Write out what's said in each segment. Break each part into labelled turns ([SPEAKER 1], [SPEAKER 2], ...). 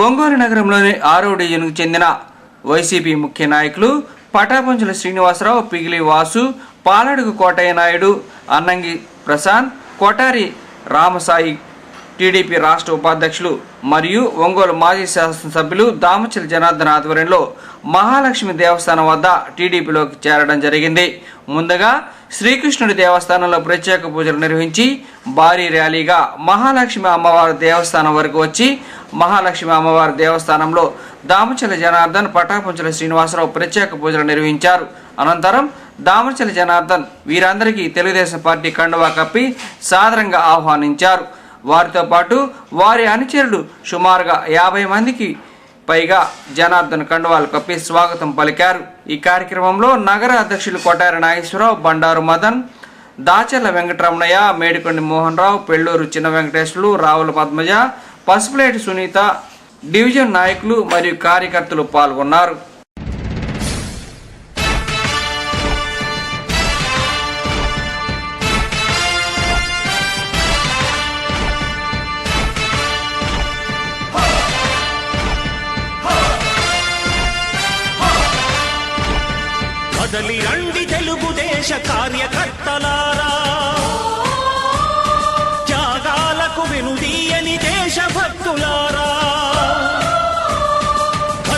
[SPEAKER 1] ఒంగోలు నగరంలోని ఆరో డివిజన్కు చెందిన వైసీపీ ముఖ్య నాయకులు పటాపంచుల శ్రీనివాసరావు పిగిలి వాసు పాలడుగు కోటయ్య నాయుడు అన్నంగి ప్రశాంత్ కొటారి రామసాయి టీడీపీ రాష్ట్ర ఉపాధ్యక్షులు మరియు ఒంగోలు మాజీ శాసనసభ్యులు దామచల జనార్దన్ ఆధ్వర్యంలో మహాలక్ష్మి దేవస్థానం వద్ద టీడీపీలోకి చేరడం జరిగింది. ముందుగా శ్రీకృష్ణుడి దేవస్థానంలో ప్రత్యేక పూజలు నిర్వహించి భారీ ర్యాలీగా మహాలక్ష్మి అమ్మవారి దేవస్థానం వరకు వచ్చి మహాలక్ష్మి అమ్మవారి దేవస్థానంలో దామచల జనార్దన్ పటాపుంచల శ్రీనివాసరావు ప్రత్యేక పూజలు నిర్వహించారు. అనంతరం దామచల జనార్దన్ వీరందరికీ తెలుగుదేశం పార్టీ కండువా కప్పి సాదరంగా ఆహ్వానించారు. వారితో పాటు వారి అనుచరులు సుమారుగా యాభై మందికి పైగా జనార్దన్ కండువాలు కప్పి స్వాగతం పలికారు. ఈ కార్యక్రమంలో నగర అధ్యక్షులు కొటారి నాగేశ్వరరావు బండారు మదన్ దాచర్ల వెంకటరమణయ్య మేడికొండి మోహన్ రావు పెళ్ళూరు చిన్న వెంకటేశ్వరులు రావుల పద్మజ పసుపులేటి సునీత డివిజన్ నాయకులు మరియు కార్యకర్తలు పాల్గొన్నారు.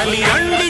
[SPEAKER 2] కదలి రండి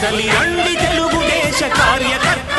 [SPEAKER 2] కదలి రండి తెలుగుదేశ కార్యకర్త.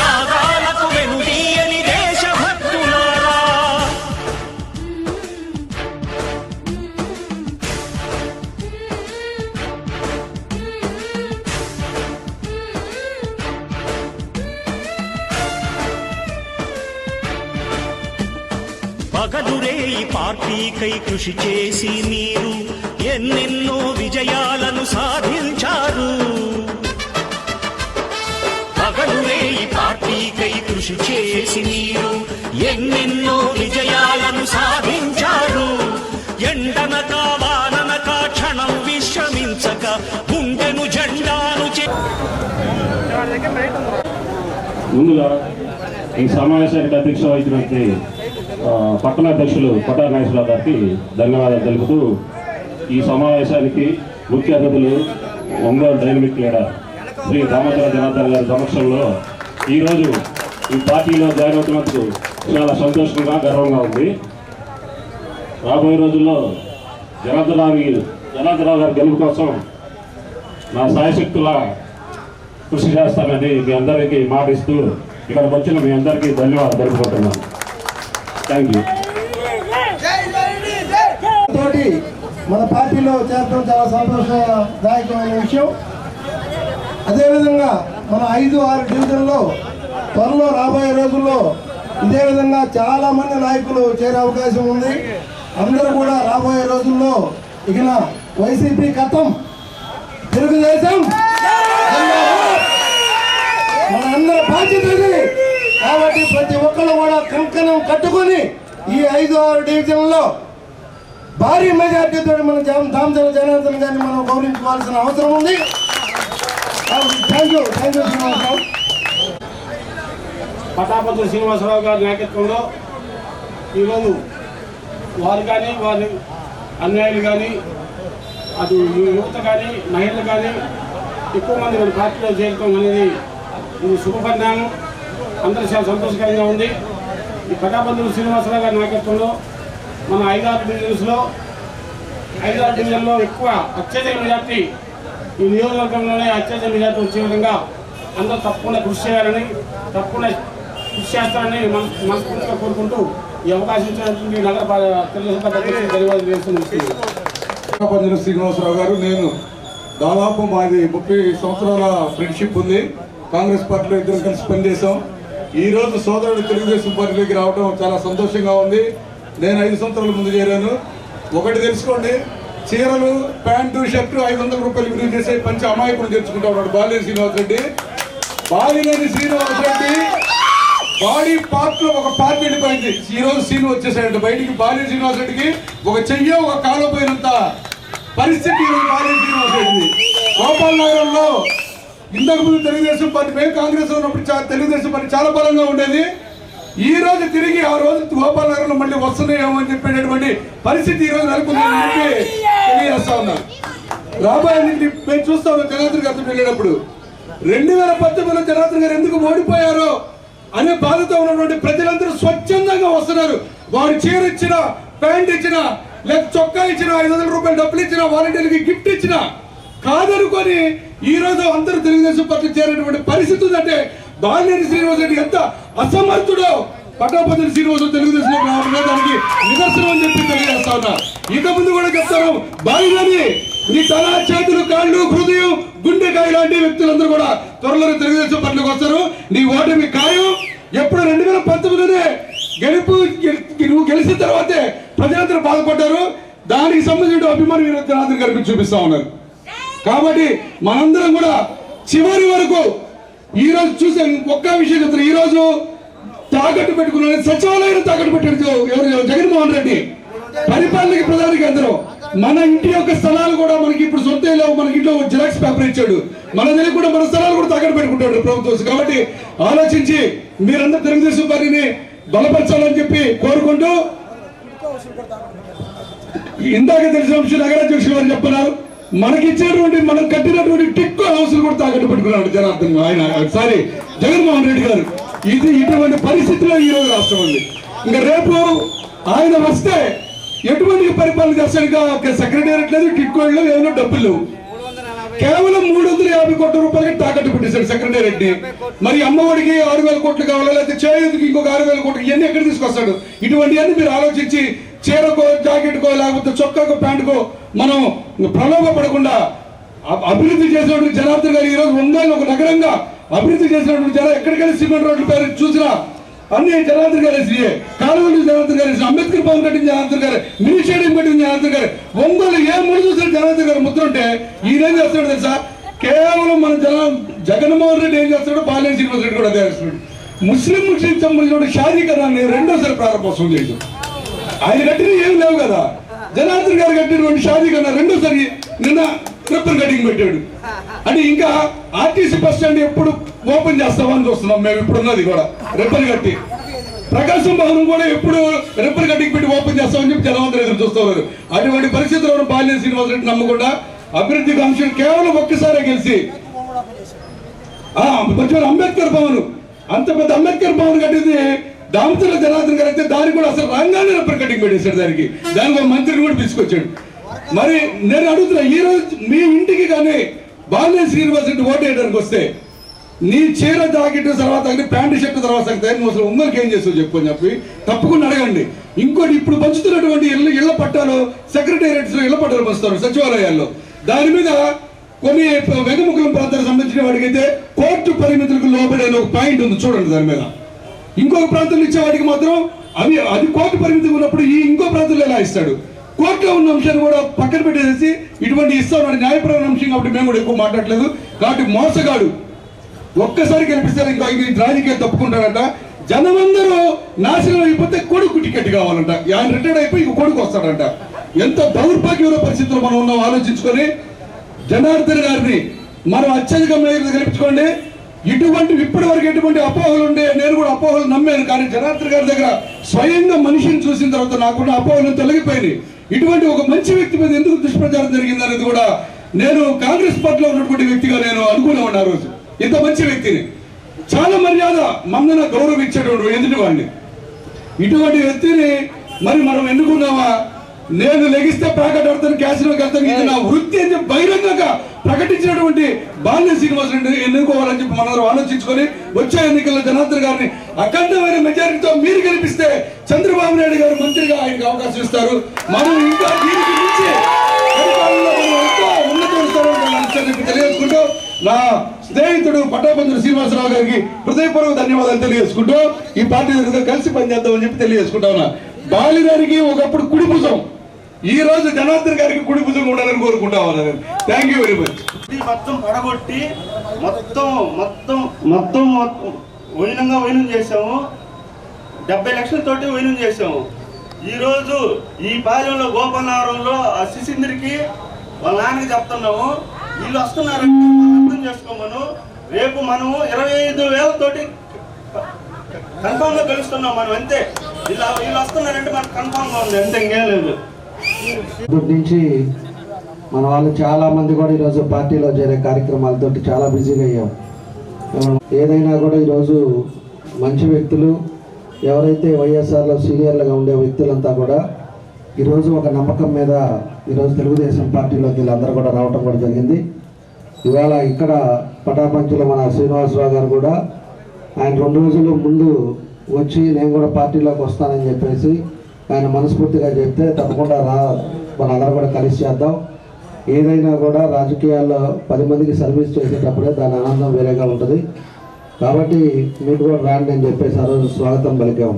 [SPEAKER 2] పార్టీకై కృషి చేసి మీరు ఎన్నెన్నో విజయాలను సాధించారు. పగలురే ఈ పార్టీకై కృషి చేసి మీరు ఎన్నెన్నో విజయాలను సాధించారు. ఎండనక వాననక క్షణం విశ్రమించక గుండెను జెండాను
[SPEAKER 3] ముందుగా ఈ సమావేశానికి అధ్యక్ష వహించినటువంటి పట్టణ అధ్యక్షులు కొట్టార నాగేశ్వరరావు గారికి ధన్యవాదాలు తెలుపుతూ ఈ సమావేశానికి ముఖ్య అతిథులు ఒంగోలు డైనమిక్ లీడర్ శ్రీ రామచంద్ర జనార్దన్ గారి సమక్షంలో ఈరోజు ఈ పార్టీలో జాయిన్ అవుతున్నందుకు చాలా సంతోషంగా గర్వంగా ఉంది. రాబోయే రోజుల్లో జనార్దనరావు జనార్దనరావు గారి గెలుపు కోసం నా సాయశక్తుల కృషి చేస్తానని మీ అందరికీ మాటిస్తూ ఇక్కడికి వచ్చిన మీ అందరికీ ధన్యవాదాలు తెలుపుకుంటున్నాను. థ్యాంక్ యూ
[SPEAKER 4] తోటి మన పార్టీలో చేరడం చాలా సంతోషదాయకమైన విషయం. అదేవిధంగా మన ఐదు ఆరు డివిజన్లో త్వరలో రాబోయే రోజుల్లో ఇదే విధంగా చాలా మంది నాయకులు చేరే అవకాశం ఉంది. అందరూ కూడా రాబోయే రోజుల్లో ఇక వైసీపీ కథం తెలుగుదేశం. మన అందరి బాధ్యత కాబట్టి ప్రతి ఒక్కరు కూడా కంకణం కట్టుకొని ఈ ఐదు ఆరు డివిజన్లో భారీ మెజార్టీతో మన జామ్ దామచల జనార్దన్ గారిని మనం గౌరవించుకోవాల్సిన అవసరం ఉంది. Thank you thank you Srinivasarao.
[SPEAKER 3] Patapati Srinivasarao గారి నాయకత్వంలో ఈరోజు వారు కానీ వారి అన్యాయులు కానీ అటు యువత కానీ మహిళలు కానీ ఎక్కువ మంది మన పార్టీలో చేరటం అనేది ఇది శుభపరిణామం అందరూ చాలా సంతోషకరంగా ఉంది. ఈ ప్రజాబంధువులు శ్రీనివాసరావు గారి నాయకత్వంలో మన ఐదారు డివిజన్స్లో ఐదారు డివిజన్లో ఎక్కువ అత్యధిక మెజార్టీ ఈ నియోజకవర్గంలోనే అత్యధిక మెజార్టీ వచ్చే విధంగా అందరూ తప్పకుండా కృషి చేయాలని తప్పకుండా కృషి చేస్తారని మన మనస్ఫూర్తిగా కోరుకుంటూ ఈ అవకాశం ఇచ్చినటువంటి నగర తెలుగుదేశం ధన్యవాదాలు చేస్తున్నాను
[SPEAKER 5] శ్రీనివాసరావు గారు నేను దాదాపు మాది ముప్పై సంవత్సరాల ఫ్రెండ్షిప్ ఉంది. కాంగ్రెస్ పార్టీలో ఇద్దరం కలిసి పనిచేసాం ఈరోజు సోదరుడు తెలుగుదేశం పార్టీలోకి రావడం చాలా సంతోషంగా ఉంది. నేను ఐదు సంవత్సరాల ముందు చేరాను. ఒకటి తెలుసుకోండి చీరలు ప్యాంటు షర్టు ఐదు వందల రూపాయలు విలువ చేసే పంచి అమాయకుడు తెచ్చుకుంటా ఉన్నాడు బాలినేని శ్రీనివాస్ రెడ్డి. బాలినేని శ్రీనివాస్ రెడ్డి బాడీ పార్ట్లో ఒక పార్ట్ వెళ్ళిపోయింది ఈ రోజు సీన్ వచ్చేసాడు బయటికి బాలి శ్రీనివాస్ రెడ్డికి. ఒక చెయ్యో ఒక కాలు పోయినంత పరిస్థితి ఈ రోజు బాలి శ్రీనివాస్ రెడ్డి గోపాల్ నగరంలో ఇంతకుముందు తెలుగుదేశం పార్టీ మేము కాంగ్రెస్ ఉన్నప్పుడు తెలుగుదేశం పార్టీ చాలా బలంగా ఉండేది. ఈ రోజు తిరిగి ఆ రోజు గోపాల్ నగరంలో మళ్ళీ వస్తున్నాయేమో అని చెప్పేటటువంటి పరిస్థితి ఈ రోజు నెలకొందని చెప్పి తెలియజేస్తా ఉన్నారు రాబోయే మేము చూస్తా ఉన్నాం జనార్దన్ గారితో వెళ్ళినప్పుడు రెండు వేల పద్దెనిమిదిలో జనార్దన్ గారు ఎందుకు ఓడిపోయారో అనే బాధతో ఉన్నటువంటి ప్రజలందరూ స్వచ్ఛందంగా వస్తున్నారు. వారు చీర ఇచ్చిన ప్యాంట్ ఇచ్చిన లేక చొక్కా ఇచ్చిన ఐదు వందల రూపాయలు డబ్బులు ఇచ్చిన వాలంటీర్లకి గిఫ్ట్ ఇచ్చిన కాదనుకొని ఈ రోజు అందరూ తెలుగుదేశం పార్టీ చేరేటువంటి పరిస్థితి ఉందంటే బాలినేని శ్రీనివాస్ రెడ్డి ఎంత అసమర్థుడో పట్టాపతి శ్రీనివాసు తెలుగుదేశం రావడం దానికి నిదర్శనం అని చెప్పి తెలియజేస్తా ఉన్నా. ఇంత ముందు కూడా చెప్తాను బాలినేని నీ తల చేతులు కాళ్ళు హృదయం గుండెకాయ లాంటి వ్యక్తులందరూ కూడా త్వరలో తెలుగుదేశం పార్టీలోకి వస్తారు. నీ ఓటమి ఖాయం. ఎప్పుడు రెండు వేల పంతొమ్మిదిలోనే గెలుపు నువ్వు గెలిచిన తర్వాతే ప్రజలందరూ బాధపడ్డారు. దానికి సంబంధించిన అభిమానం ఈరోజు జనార్దన్ గారికి చూపిస్తా ఉన్నారు. కాబట్టి మనందరం కూడా చివరి వరకు ఈ రోజు చూసే ఒక్క విషయం చెప్తారు ఈ రోజు తాకట్టు పెట్టుకున్న సచివాలయం తాకట్టు పెట్టారు ఎవరు? జగన్మోహన్ రెడ్డి. పరిపాలనకి ప్రధాన కేంద్రం. మన ఇంటి యొక్క స్థలాలు కూడా మనకి ఇప్పుడు సొంత లేవు మనకి ఇంట్లో జిరాక్స్ పేపర్ ఇచ్చాడు. మన దగ్గర కూడా మన స్థలాలు కూడా తాకట్టు పెట్టుకుంటాడు ప్రభుత్వం కాబట్టి ఆలోచించి మీరందరూ తెలుగుదేశం పార్టీని బలపరచాలని చెప్పి కోరుకుంటూ ఇందాక తెలిసిన విషయం నగరాధ్యక్షులు వారు చెప్తున్నారు మనకి ఇచ్చినటువంటి మనం కట్టినటువంటి టిక్కు హౌసులు కూడా తాకట్టు పెట్టుకున్నాడు జనార్దన్ ఆయన సారీ జగన్మోహన్ రెడ్డి గారు. ఇది ఇటువంటి పరిస్థితిలో ఈ రోజు రాష్ట్రం ఉంది. ఇంకా రేపు ఆయన వస్తే ఎటువంటి పరిపాలన చేస్తాడుగా సెక్రటేరియట్ లేదు టిక్కోళ్ళు ఏమైనా డబ్బులు లేవు. కేవలం మూడు వందల యాభై కోట్ల రూపాయలకి తాకట్టు పెట్టేశాడు సెక్రటేరియట్ని మరి అమ్మఒడికి ఆరు వేల కోట్లు కావాలా లేకపోతే చేయూతికి ఇంకొక ఆరు వేల కోట్లు ఇవన్నీ ఎక్కడ తీసుకొస్తాడు? ఇటువంటివన్నీ మీరు ఆలోచించి చీరకో జాకెట్కో లేకపోతే చొక్కకు ప్యాంటుకో మనం ప్రలోభ పడకుండా అభివృద్ధి చేసినటువంటి జనార్దన్ గారు ఈ రోజు ఒంగోలు ఒక నగరంగా అభివృద్ధి చేసినటువంటి జనం ఎక్కడికైనా సిమెంట్ రోడ్ల పేరు చూసినా అన్ని జనార్దన్ గారు వేసి కాలువలు జనార్దన్ గారు వేసి అంబేద్కర్ భవన్ కట్టిన జనార్దన్ గారు. మినీ కట్టిన జనార్దన్ గారు. ఒంగోలు ఏ ముందు చూసిన జనార్దన్ గారు ముద్ర ఉంటే ఈయనేం చేస్తాడు తెలుసా? కేవలం మన జన జగన్మోహన్ రెడ్డి ఏం చేస్తున్నాడు? బాలినేని శ్రీనివాస్ రెడ్డి కూడా అదే చేస్తున్నాడు. ముస్లిం ముస్లిం సంబంధించిన షాదీకరణాన్ని రెండోసారి ప్రారంభోత్సవం చేశాడు. ఆయన కట్టిన ఏం లేవు కదా. జనార్దన్ గారు కట్టినటువంటి షాదీ కన్నా రెండోసారి నిన్న రిప్పన్ కటింగ్ పెట్టాడు. అంటే ఇంకా ఆర్టీసీ బస్ స్టాండ్ ఎప్పుడు ఓపెన్ చేస్తామని చూస్తున్నాం మేము ఇప్పుడు ఉన్నది కూడా రిప్పన్ కట్టి. ప్రకాశం భవనం కూడా ఎప్పుడు రిప్పన్ కటింగ్ పెట్టి ఓపెన్ చేస్తామని చెప్పి జనవంతులు ఎదురు చూస్తున్నారు అటువంటి పరిస్థితుల్లో బాల్య శ్రీనివాస్ రెడ్డి నమ్మకుండా అభివృద్ధి కాంక్షలు కేవలం ఒక్కసారే గెలిచి. ఆ, అంబేద్కర్ భవన్ అంత పెద్ద అంబేద్కర్ భవన్ కట్టింది దామతుల జనార్దన్ గారు అయితే దానికి కూడా అసలు రంగానే రబ్బర్ కటింగ్ పెట్టేశాడు దానికి. దానికి ఒక మంత్రిని కూడా తీసుకొచ్చాడు మరి నేను అడుగుతున్నా ఈ రోజు మీ ఇంటికి కానీ బాలే శ్రీనివాస్ రెడ్డి ఓటు వేయడానికి వస్తే నీ చీర జాకెట్ తర్వాత ప్యాంటు షర్ట్ తర్వాత తయారు అసలు ఉమ్మలకి ఏం చేస్తావు చెప్పు అని చెప్పి తప్పకుండా అడగండి. ఇంకోటి ఇప్పుడు పంచుతున్నటువంటి ఇళ్ళ ఇళ్ళ పట్టాలు సెక్రటేరియట్స్ ఇళ్ళ పట్టాలు పంచుతారు సచివాలయాల్లో. దాని మీద కొన్ని వెనుముఖం ప్రాంతాలకు సంబంధించిన వాడికి అయితే కోర్టు పరిమితులకు లోబడే ఒక పాయింట్ ఉంది చూడండి దాని మీద. ఇంకొక ప్రాంతంలో ఇచ్చేవాడికి మాత్రం అవి అది కోర్టు పరిమితి ఉన్నప్పుడు ఈ ఇంకో ప్రాంతంలో ఎలా ఇస్తాడు? కోర్టులో ఉన్న అంశాన్ని కూడా పక్కన పెట్టేసి ఇటువంటి ఇస్తామని న్యాయపరమైన అంశం కాబట్టి మేము కూడా ఎక్కువ మాట్లాడలేదు. కాబట్టి మోసగాడు ఒక్కసారి గెలిపిస్తారు ఇంకా ఇది రాజకీయాలు తప్పుకుంటాడంట జనమందరూ నాశనం అయిపోతే కొడుకు టికెట్ కావాలంట. ఆయన రిటైర్డ్ అయిపోయి ఇక కొడుకు వస్తాడంట. ఎంత దౌర్భాగ్యమైన పరిస్థితుల్లో మనం ఉన్నాం ఆలోచించుకొని జనార్దన్ గారిని మనం అత్యధిక మేరకు గెలిపించుకోండి ఇటువంటి ఇప్పటి వరకు ఎటువంటి అపోహలు ఉండే నేను కూడా అపోహలు నమ్మాను. కానీ జనార్దన్ గారి దగ్గర స్వయంగా మనిషిని చూసిన తర్వాత నాకున్న అపోహలు తొలగిపోయినాయి. ఇటువంటి ఒక మంచి వ్యక్తి మీద ఎందుకు దుష్ప్రచారం జరిగింది అనేది కూడా నేను కాంగ్రెస్ పార్టీలో ఉన్నటువంటి వ్యక్తిగా నేను అనుకునే ఉన్నా రోజు. ఇంత మంచి వ్యక్తిని. చాలా మర్యాద మమ్మల్ని గౌరవించేటువంటి ఎదుటి వాడిని. ఇటువంటి వ్యక్తిని మరి మనం ఎన్నుకున్నామా నేను లెగిస్తే ప్యాకెట్ ఆడతాను క్యాసినోకి వెళ్తాను ఇది నా వృత్తి అని బహిరంగంగా ప్రకటించినటువంటి బాల్య శ్రీనివాస్ రెడ్డి ఎన్నుకోవాలని చెప్పి మనందరం ఆలోచించుకొని వచ్చే ఎన్నికల్లో జనార్దన్ గారిని అఖండమైన మెజారిటీతో మీరు గెలిపిస్తే చంద్రబాబు నాయుడు గారు మంత్రిగా ఆయనకు అవకాశం ఇస్తారు. మనం ఇంకా దీనికి మించి తెలియజేసుకుంటూ నా స్నేహితుడు పట్టాపంతుడు శ్రీనివాసరావు గారికి హృదయపూర్వక ధన్యవాదాలు తెలియజేసుకుంటూ ఈ పార్టీ దగ్గర కలిసి పనిచేద్దామని చెప్పి తెలియజేసుకుంటా ఉన్నా. బాలిగారికి ఒకప్పుడు కుడి ఈ రోజు జనార్దన్ గారికి కుడి భుజం ఉండాలని కోరుకుంటా ఉన్నాను. థ్యాంక్ యూ వెరీ మచ్
[SPEAKER 6] మొత్తం పడగొట్టి మొత్తం మొత్తం మొత్తం మొత్తం వైనంగా వైనం చేసాము డెబ్బై లక్షలతోటి వైనం చేసాము ఈరోజు ఈ పాలెంలో గోపనావరంలో ఆ శిశింద్రికి వాళ్ళ నాన్నకి చెప్తున్నాము. వీళ్ళు వస్తున్నారంటే అర్థం చేసుకోమను. రేపు మనము ఇరవై ఐదు వేలతోటి కన్ఫామ్గా గెలుస్తున్నాం మనం అంతే. వీళ్ళు వీళ్ళు వస్తున్నారంటే మనకు కన్ఫామ్గా ఉంది అంతే ఇంకేం లేదు.
[SPEAKER 7] నుంచి మన వాళ్ళు చాలా మంది కూడా ఈరోజు పార్టీలో చేరే కార్యక్రమాలతో చాలా బిజీగా అయ్యాం. ఏదైనా కూడా ఈరోజు మంచి వ్యక్తులు ఎవరైతే వైఎస్ఆర్లో సీనియర్లుగా ఉండే వ్యక్తులంతా కూడా ఈరోజు ఒక నమ్మకం మీద ఈరోజు తెలుగుదేశం పార్టీలోకి వీళ్ళందరూ కూడా రావటం కూడా జరిగింది. ఇవాళ ఇక్కడ పటాపంచులో మన శ్రీనివాసరావు గారు కూడా ఆయన రెండు రోజుల ముందు వచ్చి నేను కూడా పార్టీలోకి వస్తానని చెప్పేసి ఆయన మనస్ఫూర్తిగా చెప్తే తప్పకుండా రా మనందరం కూడా కలిసి చేద్దాం. ఏదైనా కూడా రాజకీయాల్లో పది మందికి సర్వీస్ చేసేటప్పుడే దాని ఆనందం వేరేగా ఉంటుంది. కాబట్టి మీకు కూడా రాండి అని చెప్పేసి ఆ రోజు స్వాగతం పలికాం.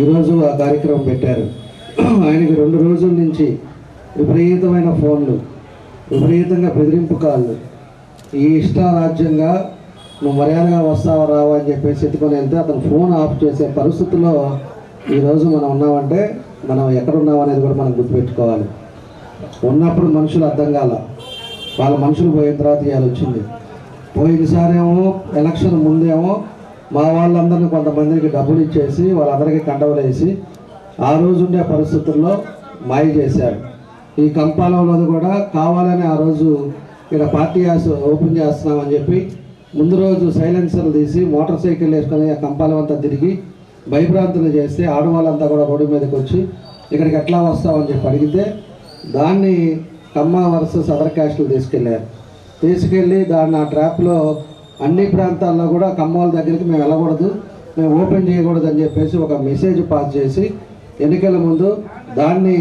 [SPEAKER 7] ఈరోజు ఆ కార్యక్రమం పెట్టారు. ఆయనకి రెండు రోజుల నుంచి విపరీతమైన ఫోన్లు విపరీతంగా బెదిరింపు కాళ్ళు. ఈ ఇష్టారాజ్యంగా నువ్వు మర్యాదగా వస్తావా రావా అని చెప్పేసి ఎత్తుకొని వెళ్తే అతను ఫోన్ ఆఫ్ చేసే పరిస్థితుల్లో ఈరోజు మనం ఉన్నామంటే మనం ఎక్కడ ఉన్నాం అనేది కూడా మనం గుర్తుపెట్టుకోవాలి. ఉన్నప్పుడు మనుషులు అర్థం కాల. వాళ్ళ మనుషులు పోయిన తర్వాత ఇవాళ వచ్చింది. పోయినసారేమో ఎలక్షన్ ముందేమో మా వాళ్ళందరినీ కొంతమందికి డబ్బులు ఇచ్చేసి వాళ్ళందరికీ కండవలేసి ఆ రోజుండే పరిస్థితుల్లో మాయ చేశారు ఈ కంపాలంలో కూడా కావాలని ఆ రోజు ఇక్కడ పార్టీ హౌస్ ఓపెన్ చేస్తున్నామని చెప్పి ముందు రోజు సైలెన్సర్లు తీసి మోటార్ సైకిల్ వేసుకొని ఆ కంపాలం అంతా తిరిగి భయభ్రాంతులు చేస్తే ఆడవాళ్ళంతా కూడా రోడ్డు మీదకి వచ్చి ఇక్కడికి ఎట్లా వస్తామని చెప్పి అడిగితే దాన్ని కమ్మ వర్సెస్ అదర్ క్యాస్టులు తీసుకెళ్ళారు తీసుకెళ్ళి దాన్ని ఆ ట్రాప్లో అన్ని ప్రాంతాల్లో కూడా కమ్మోల దగ్గరికి మేము వెళ్ళకూడదు మేము ఓపెన్ చేయకూడదు అని చెప్పేసి ఒక మెసేజ్ పాస్ చేసి ఎన్నికల ముందు దాన్ని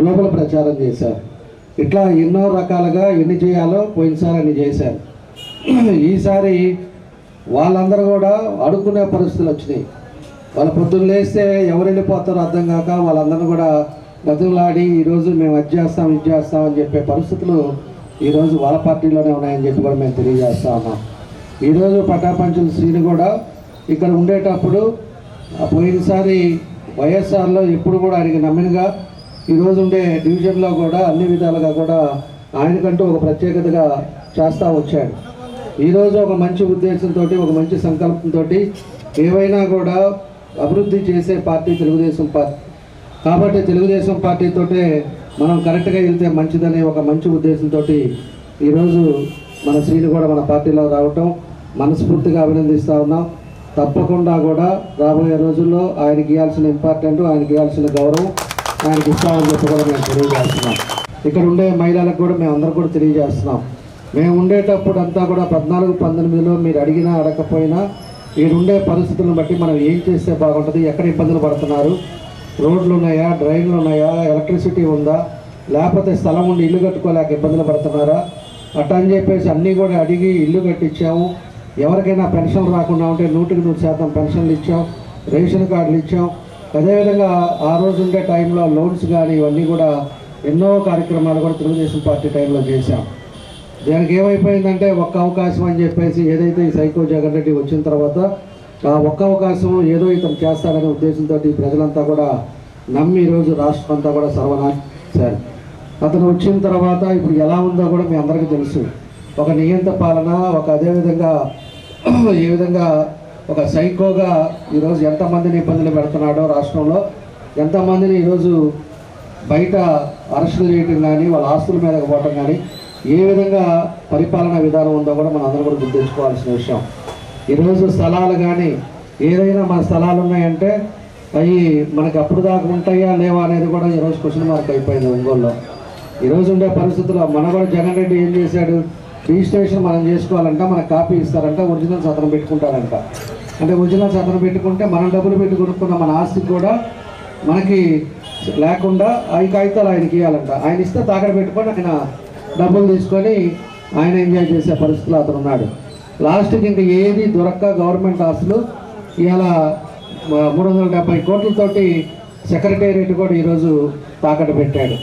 [SPEAKER 7] గ్లోబల్ ప్రచారం చేశారు. ఇట్లా ఎన్నో రకాలుగా ఎన్ని చేయాలో పోయినసారి అన్ని చేశారు. ఈసారి వాళ్ళందరూ కూడా అడుక్కునే పరిస్థితులు వచ్చినాయి. వాళ్ళ పొద్దున్న లేస్తే ఎవరు వెళ్ళిపోతారో అర్థం కాక వాళ్ళందరూ కూడా బతుకులాడి ఈరోజు మేము అది చేస్తాం ఇది చేస్తాం అని చెప్పే పరిస్థితులు ఈరోజు వాళ్ళ పార్టీలోనే ఉన్నాయని చెప్పి కూడా మేము తెలియజేస్తా ఉన్నాం. ఈరోజు పటాపంచుల శ్రీని కూడా ఇక్కడ ఉండేటప్పుడు పోయినసారి వైఎస్ఆర్లో ఎప్పుడు కూడా ఆయనకి నమ్మినగా ఈరోజు ఉండే డివిజన్లో కూడా అన్ని విధాలుగా కూడా ఆయనకంటూ ఒక ప్రత్యేకతగా చేస్తూ వచ్చాడు. ఈరోజు ఒక మంచి ఉద్దేశంతో ఒక మంచి సంకల్పంతో ఏవైనా కూడా అభివృద్ధి చేసే పార్టీ తెలుగుదేశం పార్టీ. కాబట్టి తెలుగుదేశం పార్టీతోటే మనం కరెక్ట్గా వెళ్తే మంచిదనే ఒక మంచి ఉద్దేశంతో ఈరోజు మన శ్రీని కూడా మన పార్టీలో రావటం. మనస్ఫూర్తిగా అభినందిస్తూ ఉన్నాం. తప్పకుండా కూడా రాబోయే రోజుల్లో ఆయనకి ఇవ్వాల్సిన ఇంపార్టెంట్ ఆయనకి ఇవ్వాల్సిన గౌరవం ఆయనకి ఇస్తామని చెప్పి కూడా మేము తెలియజేస్తున్నాం. ఇక్కడ ఉండే మహిళలకు కూడా మేము అందరూ కూడా తెలియజేస్తున్నాం. మేము ఉండేటప్పుడు అంతా కూడా పద్నాలుగు పంతొమ్మిదిలో మీరు అడిగినా అడగకపోయినా ఈడుండే ఉండే పరిస్థితులను బట్టి మనం ఏం చేస్తే బాగుంటుంది ఎక్కడ ఇబ్బందులు పడుతున్నారు రోడ్లు ఉన్నాయా డ్రైన్లు ఉన్నాయా ఎలక్ట్రిసిటీ ఉందా లేకపోతే స్థలం ఉండి ఇల్లు కట్టుకోలేక ఇబ్బందులు పడుతున్నారా? అట్ట అని చెప్పేసి అన్నీ కూడా అడిగి ఇల్లు కట్టించాము. ఎవరికైనా పెన్షన్ రాకుండా ఉంటే నూటికి నూరు శాతం పెన్షన్లు ఇచ్చాం రేషన్ కార్డులు ఇచ్చాం. అదేవిధంగా ఆ రోజు ఉండే టైంలో లోన్స్ కానీ ఇవన్నీ కూడా ఎన్నో కార్యక్రమాలు కూడా తెలుగుదేశం పార్టీ టైంలో చేశాం. దానికి ఏమైపోయిందంటే ఒక్క అవకాశం అని చెప్పేసి ఏదైతే ఈ సైకో జగన్ రెడ్డి వచ్చిన తర్వాత ఆ ఒక్క అవకాశం ఏదో ఇతను చేస్తాడనే ఉద్దేశంతో ప్రజలంతా కూడా నమ్మి ఈరోజు రాష్ట్రం అంతా కూడా సర్వనాశారు అతను వచ్చిన తర్వాత ఇప్పుడు ఎలా ఉందో కూడా మీ అందరికీ తెలుసు. ఒక నియంత పాలన ఒక అదేవిధంగా ఏ విధంగా ఒక సైకోగా ఈరోజు ఎంతమందిని ఇబ్బందులు పెడుతున్నాడో రాష్ట్రంలో ఎంతమందిని ఈరోజు బయట అరెస్టులు చేయటం కానీ వాళ్ళ ఆస్తుల మీదకి పోవటం కానీ ఏ విధంగా పరిపాలనా విధానం ఉందో కూడా మనం అందరం కూడా గుర్తుంచుకోవాల్సిన విషయం. ఈరోజు స్థలాలు కానీ ఏదైనా మన స్థలాలు ఉన్నాయంటే అవి మనకి అప్పుడు దాకా ఉంటాయా లేవా అనేది కూడా ఈరోజు క్వశ్చన్ మార్క్ అయిపోయింది ఒంగోలులో. ఈరోజు ఉండే పరిస్థితుల్లో మన కూడా జగన్ రెడ్డి ఏం చేశాడు? రిజిస్ట్రేషన్ మనం చేసుకోవాలంట మనకు కాపీ ఇస్తారంట ఒరిజినల్ సతనం పెట్టుకుంటారంట. అంటే ఒరిజినల్ సతనం పెట్టుకుంటే మనం డబ్బులు పెట్టి కొనుక్కున్న మన ఆస్తి కూడా మనకి లేకుండా ఆ కాగితాలు ఆయనకి ఇవ్వాలంట ఆయన ఇస్తే తాకడ పెట్టుకొని ఆయన డబ్బులు తీసుకొని ఆయన ఎంజాయ్ చేసే పరిస్థితిలో అతను ఉన్నాడు. లాస్ట్కి ఇంక ఏది దొరక్క గవర్నమెంట్ ఆస్తులు ఇవాళ మూడు వందల డెబ్బై కోట్లతోటి సెక్రటేరియట్ కూడా ఈరోజు తాకట్టు పెట్టాడు.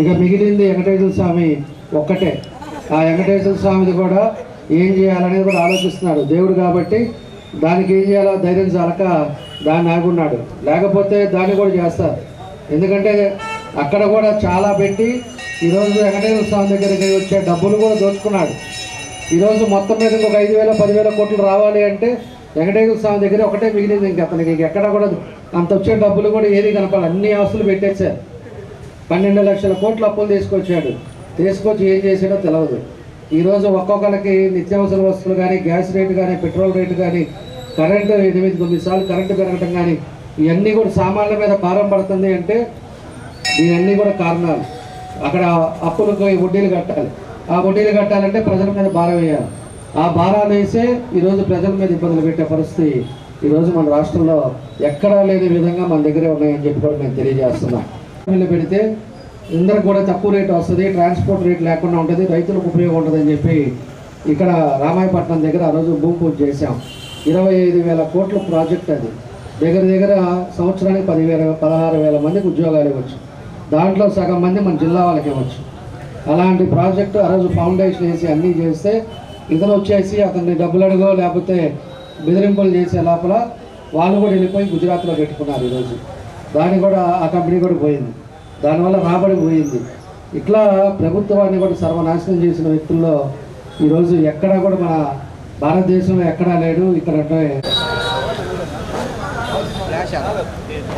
[SPEAKER 7] ఇక మిగిలింది వెంకటేశ్వర స్వామి ఒక్కటే. ఆ వెంకటేశ్వర స్వామిది కూడా ఏం చేయాలనేది కూడా ఆలోచిస్తున్నాడు. దేవుడు కాబట్టి దానికి ఏం చేయాలో ధైర్యం చాలక దాన్ని ఆగున్నాడు. లేకపోతే దాన్ని కూడా చేస్తారు. ఎందుకంటే అక్కడ కూడా చాలా పెట్టి ఈరోజు వెంకటేశ్వర స్వామి దగ్గరికి వచ్చే డబ్బులు కూడా దోచుకున్నాడు. ఈరోజు మొత్తం మీద ఇంకొక ఐదు వేల పదివేల కోట్లు రావాలి అంటే వెంకటేశ్వర స్వామి దగ్గర ఒకటే మిగిలింది. ఇంక అతనికి ఇంక ఎక్కడ కూడా అంత వచ్చే డబ్బులు కూడా ఏది కనపాలి అన్ని ఆస్తులు పెట్టేశారు. పన్నెండు లక్షల కోట్లు అప్పులు తీసుకొచ్చాడు. తీసుకొచ్చి ఏం చేసాడో తెలియదు ఈరోజు ఒక్కొక్కరికి నిత్యావసర వస్తువులు కానీ గ్యాస్ రేటు కానీ పెట్రోల్ రేటు కానీ కరెంటు ఎనిమిది తొమ్మిది సార్లు కరెంటు పెరగటం కానీ ఇవన్నీ కూడా సామాన్ల మీద భారం పడుతుంది అంటే ఇవన్నీ కూడా కారణాలు. అక్కడ అప్పులకు వడ్డీలు కట్టాలి. ఆ వడ్డీలు కట్టాలంటే ప్రజల మీద భారం వేయాలి. ఆ భారాలు వేసే ఈరోజు ప్రజల మీద ఇబ్బందులు పెట్టే పరిస్థితి ఈరోజు మన రాష్ట్రంలో ఎక్కడా లేని విధంగా మన దగ్గరే ఉన్నాయని చెప్పి కూడా మేము తెలియజేస్తున్నాం. వీళ్ళు పెడితే అందరికి కూడా తక్కువ రేటు వస్తుంది ట్రాన్స్పోర్ట్ రేట్ లేకుండా ఉంటుంది రైతులకు ఉపయోగం ఉంటుందని చెప్పి ఇక్కడ రామాయపట్నం దగ్గర ఆ రోజు భూమి పూజ చేశాం. ఇరవై ఐదు వేల కోట్ల ప్రాజెక్ట్ అది. దగ్గర దగ్గర సంవత్సరానికి పదివేల పదహారు వేల మందికి ఉద్యోగాలు ఇవ్వచ్చు. దాంట్లో సగం మంది మన జిల్లా వాళ్ళకి ఇవ్వచ్చు అలాంటి ప్రాజెక్టు ఆ రోజు ఫౌండేషన్ వేసి అన్నీ చేస్తే ఇతను వచ్చేసి అతన్ని డబ్బులు అడుగో లేకపోతే బెదిరింపులు చేసే లోపల వాళ్ళు కూడా వెళ్ళిపోయి గుజరాత్లో పెట్టుకున్నారు ఈరోజు దాన్ని కూడా ఆ కంపెనీ కూడా పోయింది. దానివల్ల రాబడి పోయింది. ఇట్లా ప్రభుత్వాన్ని కూడా సర్వనాశనం చేసిన వ్యక్తుల్లో ఈరోజు ఎక్కడా కూడా మన భారతదేశంలో ఎక్కడా లేడు. ఇక్కడ అంటే